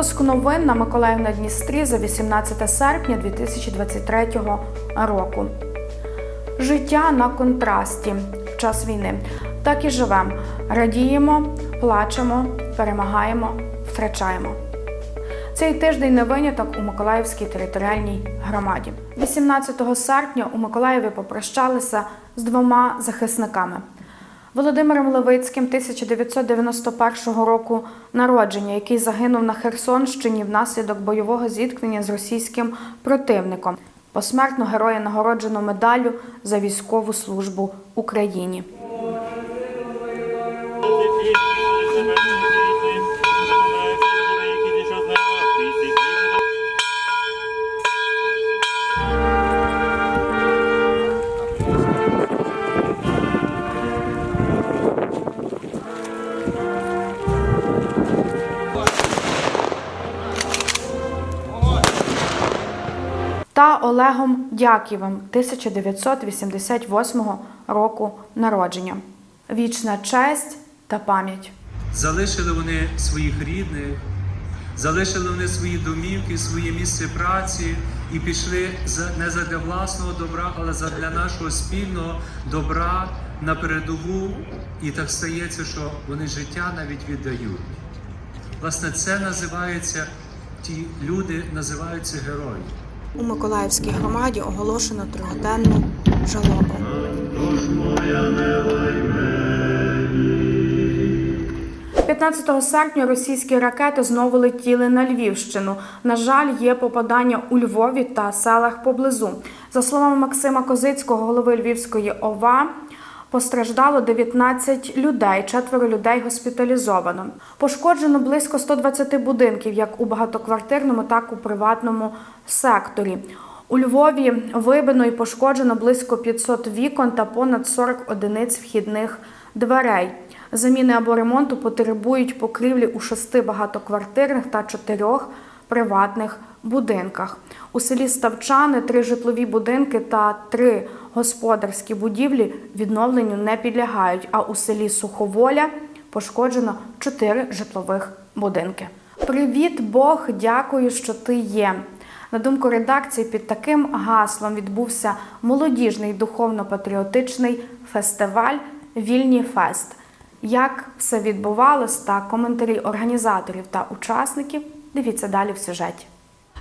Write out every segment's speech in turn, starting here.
Випуск новин на Миколаїв на Дністрі за 18 серпня 2023 року. Життя на контрасті в час війни. Так і живемо. Радіємо, плачемо, перемагаємо, втрачаємо. Цей тиждень не виняток у Миколаївській територіальній громаді. 18 серпня у Миколаєві попрощалися з двома захисниками. Володимиром Левицьким 1991 року народження, який загинув на Херсонщині внаслідок бойового зіткнення з російським противником. Посмертно героя нагороджено медаллю за військову службу Україні. Та Олегом Дяківим 1988 року народження. Вічна честь та пам'ять. Залишили вони своїх рідних, залишили вони свої домівки, своє місце праці і пішли не задля власного добра, але задля нашого спільного добра на передову. І так стається, що вони життя навіть віддають. Власне, це називається, ті люди називаються герої. У Миколаївській громаді оголошено трьохденну жалобу. – 15 серпня російські ракети знову летіли на Львівщину. На жаль, є попадання у Львові та селах поблизу. За словами Максима Козицького, голови Львівської ОВА, Постраждало 19 людей, четверо людей госпіталізовано. Пошкоджено близько 120 будинків, як у багатоквартирному, так і у приватному секторі. У Львові вибито і пошкоджено близько 500 вікон та понад 40 одиниць вхідних дверей. Заміни або ремонту потребують покрівлі у шести багатоквартирних та чотирьох приватних будинках. У селі Ставчани три житлові будинки та три господарські будівлі відновленню не підлягають. А у селі Суховоля пошкоджено чотири житлових будинки. Привіт, Бог, дякую, що ти є. На думку редакції, під таким гаслом відбувся молодіжний духовно-патріотичний фестиваль Вільні Фест. Як все відбувалось та коментарі організаторів та учасників, дивіться далі в сюжеті.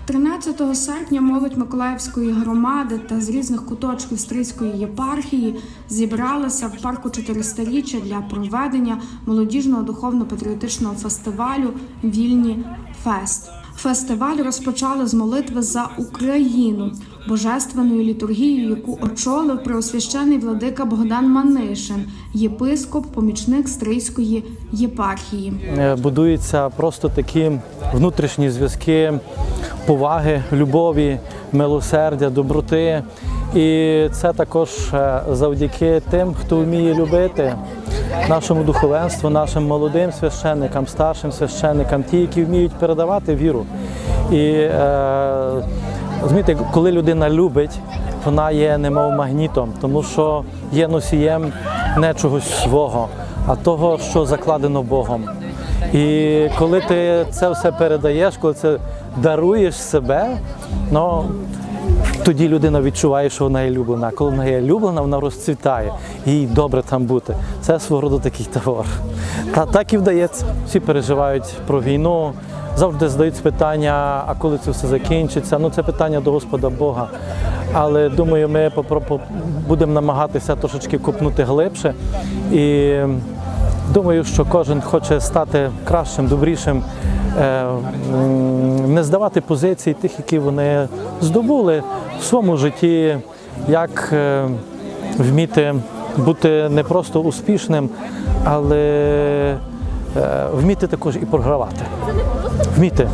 13 серпня молодь Миколаївської громади та з різних куточків Стрийської єпархії зібралася в парку 400-річчя для проведення молодіжного духовно-патріотичного фестивалю Вільні Фест. Фестиваль розпочали з молитви за Україну, божественною літургією, яку очолив преосвящений владика Богдан Манишин, єпископ, помічник Стрийської єпархії. Е, будуються просто такі внутрішні зв'язки поваги, любові, милосердя, доброти. І це також е, завдяки тим, хто вміє любити нашому духовенству, нашим молодим священникам, старшим священникам, ті, які вміють передавати віру. І е, розумієте, коли людина любить, вона є немов магнітом, тому що є носієм не чогось свого, а того, що закладено Богом. І коли ти це все передаєш, коли це даруєш себе, ну тоді людина відчуває, що вона є люблена. Коли вона є люблена, вона розцвітає. Їй добре там бути. Це свого роду такий товар. Та так і вдається. Всі переживають про війну, завжди задають питання, а коли це все закінчиться. Ну це питання до Господа Бога. Але думаю, ми будемо намагатися трошечки копнути глибше. І Думаю, що кожен хоче стати кращим, добрішим, е, не здавати позицій тих, які вони здобули в своєму житті, як е, вміти бути не просто успішним, але е, вміти також і програвати. Вміти.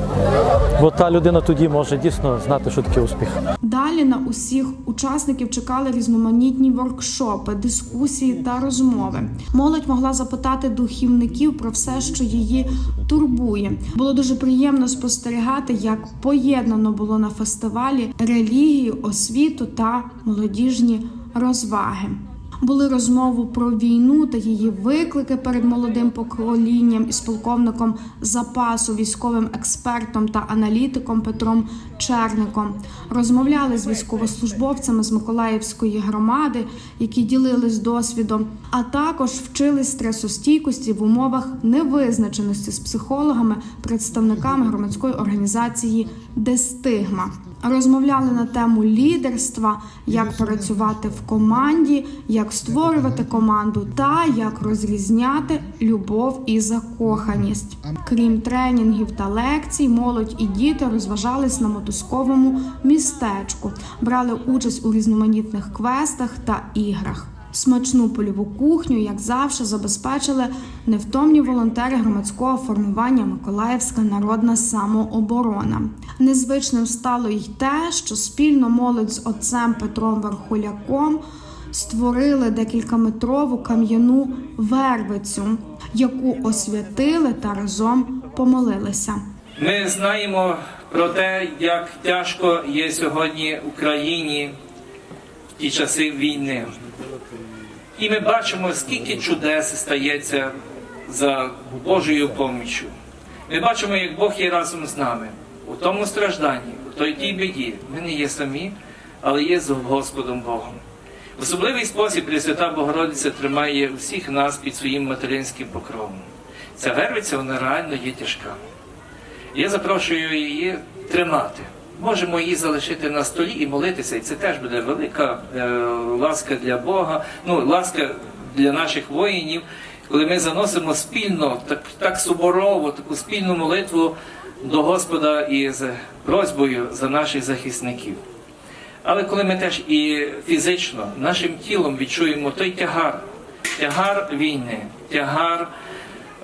Бо та людина тоді може дійсно знати, що таке успіх. Далі на усіх учасників чекали різноманітні воркшопи, дискусії та розмови. Молодь могла запитати духівників про все, що її турбує. Було дуже приємно спостерігати, як поєднано було на фестивалі релігію, освіту та молодіжні розваги. Були розмови про війну та її виклики перед молодим поколінням із полковником запасу, військовим експертом та аналітиком Петром Черником. Розмовляли з військовослужбовцями з Миколаївської громади, які ділились досвідом, а також вчились стресостійкості в умовах невизначеності з психологами, представниками громадської організації Дестигма. Розмовляли на тему лідерства, як працювати в команді, як створювати команду та як розрізняти любов і закоханість. Крім тренінгів та лекцій, молодь і діти розважались на мотузковому містечку, брали участь у різноманітних квестах та іграх. Смачну польову кухню, як завжди, забезпечили невтомні волонтери громадського формування Миколаївська народна самооборона. Незвичним стало й те, що спільно молодь з отцем Петром Верхуляком створили декількаметрову кам'яну вервицю, яку освятили та разом помолилися. Ми знаємо про те, як тяжко є сьогодні Україні в ті часи війни. І ми бачимо, скільки чудес стається за Божою поміччю. Ми бачимо, як Бог є разом з нами у тому стражданні, у той тій біді. Ми не є самі, але є з Господом Богом. В особливий спосіб Пресвята Богородиця тримає всіх нас під своїм материнським покровом. Ця вервиця, вона реально є тяжка. Я запрошую її тримати. Можемо її залишити на столі і молитися, і це теж буде велика е, ласка для Бога, ну ласка для наших воїнів, коли ми заносимо спільно, так, так соборово, таку спільну молитву до Господа із просьбою за наших захисників. Але коли ми теж і фізично, нашим тілом відчуємо той тягар, тягар війни, тягар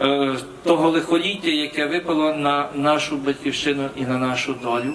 е, того лихоліття, яке випало на нашу батьківщину і на нашу долю,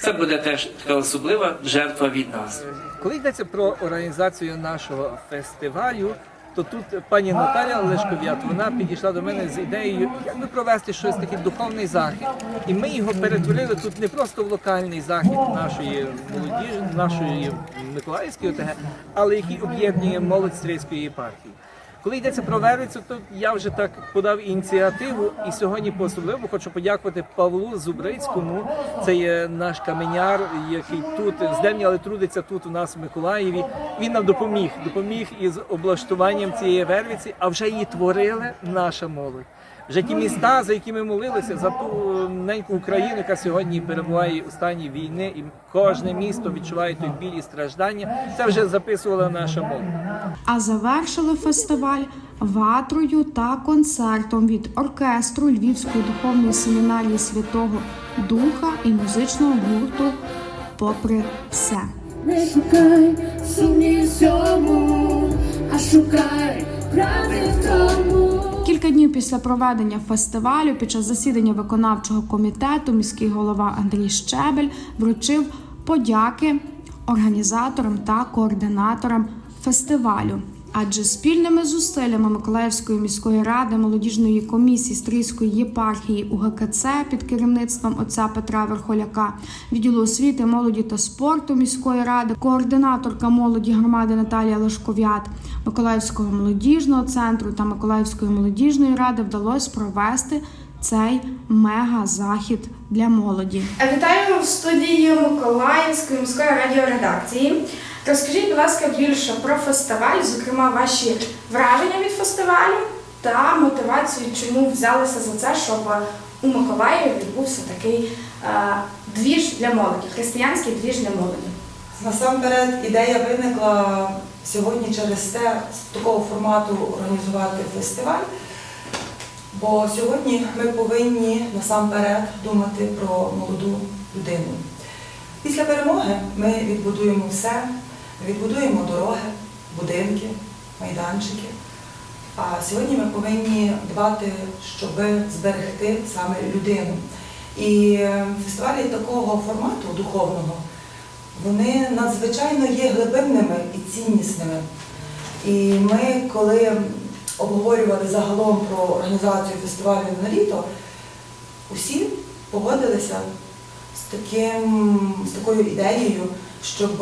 це буде теж така особлива жертва від нас. Коли йдеться про організацію нашого фестивалю, то тут пані Наталя Лешков'ят вона підійшла до мене з ідеєю, як би провести щось такий духовний захід. І ми його перетворили тут не просто в локальний захід нашої молодіжі, нашої Миколаївської ОТГ, але який об'єднує молодь стрийської єпархії. Коли йдеться про Вервицю, то я вже так подав ініціативу, і сьогодні по особливо хочу подякувати Павлу Зубрицькому. Це є наш каменяр, який тут з але трудиться тут у нас в Миколаєві. Він нам допоміг, допоміг із облаштуванням цієї вервиці, а вже її творили наша молодь. Вже ті міста, за які ми молилися, за ту неньку Україну, яка сьогодні перебуває у стані війни, і кожне місто відчуває той біль і страждання. Це вже записувала наша молодь. А завершили фестиваль ватрою та концертом від оркестру Львівської духовної семінарії Святого Духа і музичного гурту Попри все. Не шукай сумні всьому, а шукай правди в тому. Кілька днів після проведення фестивалю, під час засідання виконавчого комітету, міський голова Андрій Щебель вручив подяки організаторам та координаторам фестивалю. Адже спільними зусиллями Миколаївської міської ради, молодіжної комісії Стрийської єпархії УГКЦ під керівництвом отця Петра Верхоляка, відділу освіти, молоді та спорту міської ради, координаторка молоді громади Наталія Лешков'ят, Миколаївського молодіжного центру та Миколаївської молодіжної ради вдалося провести цей мега-захід для молоді. Вітаю в студії Миколаївської міської радіоредакції. Розкажіть, будь ласка, більше про фестиваль, зокрема ваші враження від фестивалю та мотивацію, чому взялися за це, щоб у Миколаєві відбувся такий е, двіж для молоді, християнський двіж для молоді. Насамперед ідея виникла сьогодні через те, з такого формату організувати фестиваль. Бо сьогодні ми повинні насамперед думати про молоду людину. Після перемоги ми відбудуємо все, відбудуємо дороги, будинки, майданчики. А сьогодні ми повинні дбати, щоб зберегти саме людину. І фестивалі такого формату духовного вони надзвичайно є глибинними і ціннісними. І ми, коли обговорювали загалом про організацію фестивалю на літо, усі погодилися з, таким, такою ідеєю, щоб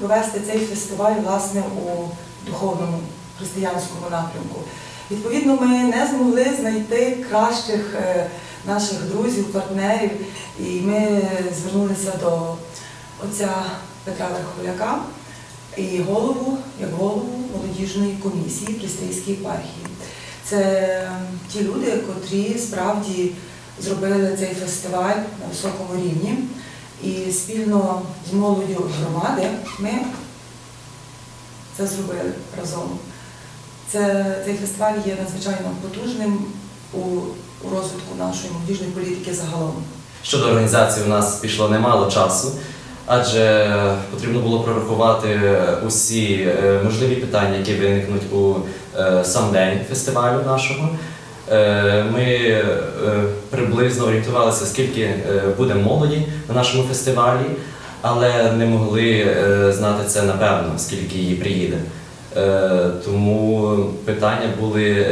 провести цей фестиваль власне у духовному християнському напрямку. Відповідно, ми не змогли знайти кращих е, наших друзів, партнерів, і ми звернулися до отця Петра Верхоляка і голову, як голову молодіжної комісії Пристрійської єпархії. Це ті люди, котрі справді зробили цей фестиваль на високому рівні. І спільно з молоддю громади ми це зробили разом. Це, цей фестиваль є надзвичайно потужним у, у розвитку нашої молодіжної політики загалом. Щодо організації у нас пішло немало часу, адже потрібно було прорахувати усі е, можливі питання, які виникнуть у е, сам день фестивалю нашого. Е, Ми е, приблизно орієнтувалися, скільки е, буде молоді на нашому фестивалі, але не могли знати це напевно, скільки її приїде. Тому питання були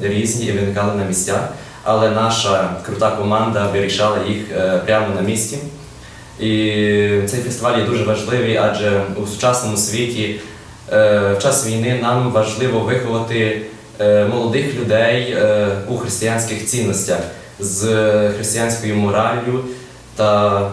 різні і виникали на місцях, але наша крута команда вирішала їх прямо на місці. І цей фестиваль є дуже важливий, адже у сучасному світі в час війни нам важливо виховати молодих людей е, у християнських цінностях з християнською мораллю та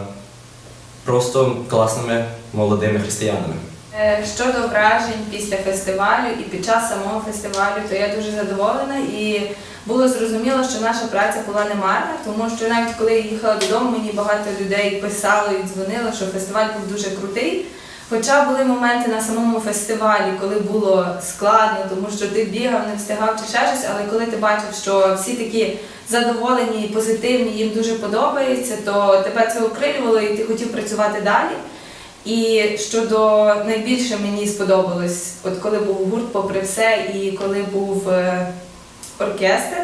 просто класними молодими християнами. Е, Щодо вражень після фестивалю і під час самого фестивалю, то я дуже задоволена і було зрозуміло, що наша праця була не марна, тому що навіть коли я їхала додому, мені багато людей писало і дзвонило, що фестиваль був дуже крутий. Хоча були моменти на самому фестивалі, коли було складно, тому що ти бігав, не встигав чи ще щось, але коли ти бачив, що всі такі задоволені і позитивні, їм дуже подобається, то тебе це окрилювало і ти хотів працювати далі. І щодо найбільше мені сподобалось, от коли був гурт, попри все, і коли був е, оркестр,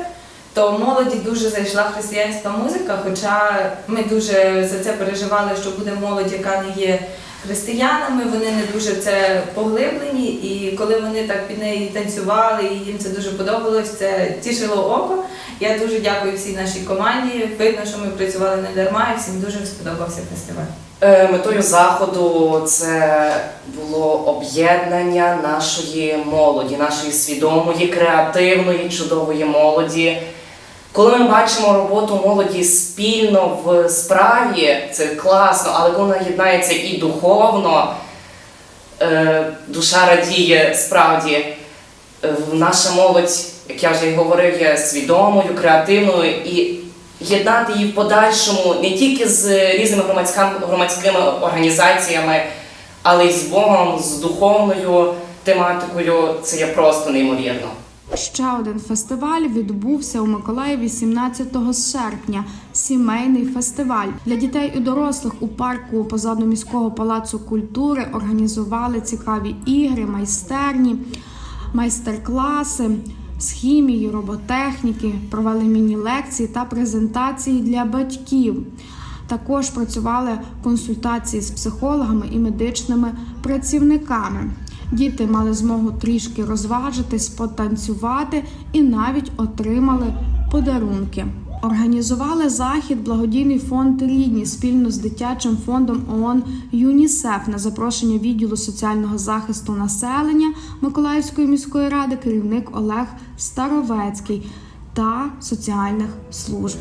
то молоді дуже зайшла християнська музика, хоча ми дуже за це переживали, що буде молодь, яка не є християнами, вони не дуже це поглиблені, і коли вони так під неї танцювали, і їм це дуже подобалось, це тішило око. Я дуже дякую всій нашій команді. Видно, що ми працювали не дарма, і всім дуже сподобався фестиваль. Е, Метою заходу це було об'єднання нашої молоді, нашої свідомої, креативної, чудової молоді. Коли ми бачимо роботу молоді спільно в справі, це класно, але коли вона єднається і духовно, е, душа радіє справді. Е, Наша молодь, як я вже й говорив, є свідомою, креативною і єднати її в подальшому не тільки з різними громадськими організаціями, але й з Богом, з духовною тематикою. Це є просто неймовірно. Ще один фестиваль відбувся у Миколаєві 17 серпня. Сімейний фестиваль для дітей і дорослих у парку позаду міського палацу культури організували цікаві ігри, майстерні, майстер-класи з хімії, роботехніки, провели міні-лекції та презентації для батьків. Також працювали консультації з психологами і медичними працівниками. Діти мали змогу трішки розважитись, потанцювати і навіть отримали подарунки. Організували захід благодійний фонд Рідні спільно з дитячим фондом ООН ЮНІСЕФ на запрошення відділу соціального захисту населення Миколаївської міської ради керівник Олег Старовецький та соціальних служб.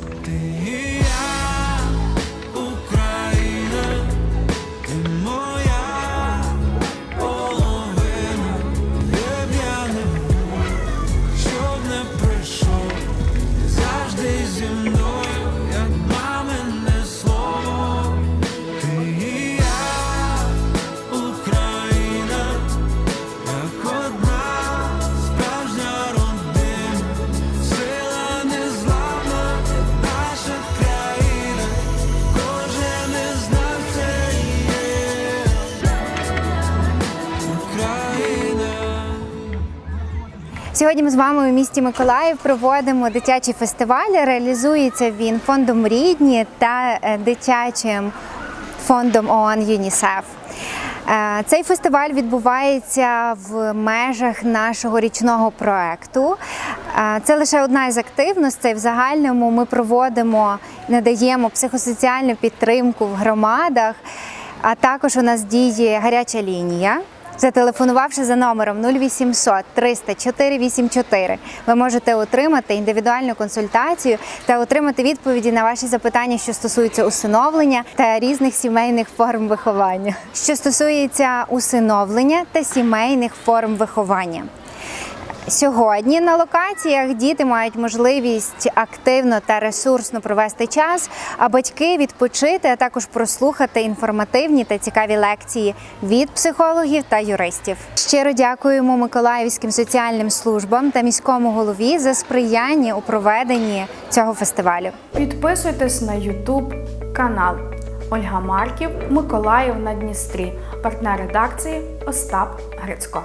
Сьогодні ми з вами у місті Миколаїв проводимо дитячий фестиваль. Реалізується він фондом Рідні та е, дитячим фондом ООН ЮНІСЕФ. Е, Цей фестиваль відбувається в межах нашого річного проекту. Е, Це лише одна із активностей. В загальному ми проводимо, надаємо психосоціальну підтримку в громадах. А також у нас діє гаряча лінія Зателефонувавши за номером 0800 300 484, ви можете отримати індивідуальну консультацію та отримати відповіді на ваші запитання, що стосуються усиновлення та різних сімейних форм виховання. Що стосується усиновлення та сімейних форм виховання. Сьогодні на локаціях діти мають можливість активно та ресурсно провести час, а батьки відпочити, а також прослухати інформативні та цікаві лекції від психологів та юристів. Щиро дякуємо Миколаївським соціальним службам та міському голові за сприяння у проведенні цього фестивалю. Підписуйтесь на YouTube канал Ольга Марків, Миколаїв на Дністрі, партнер редакції Остап Грицько.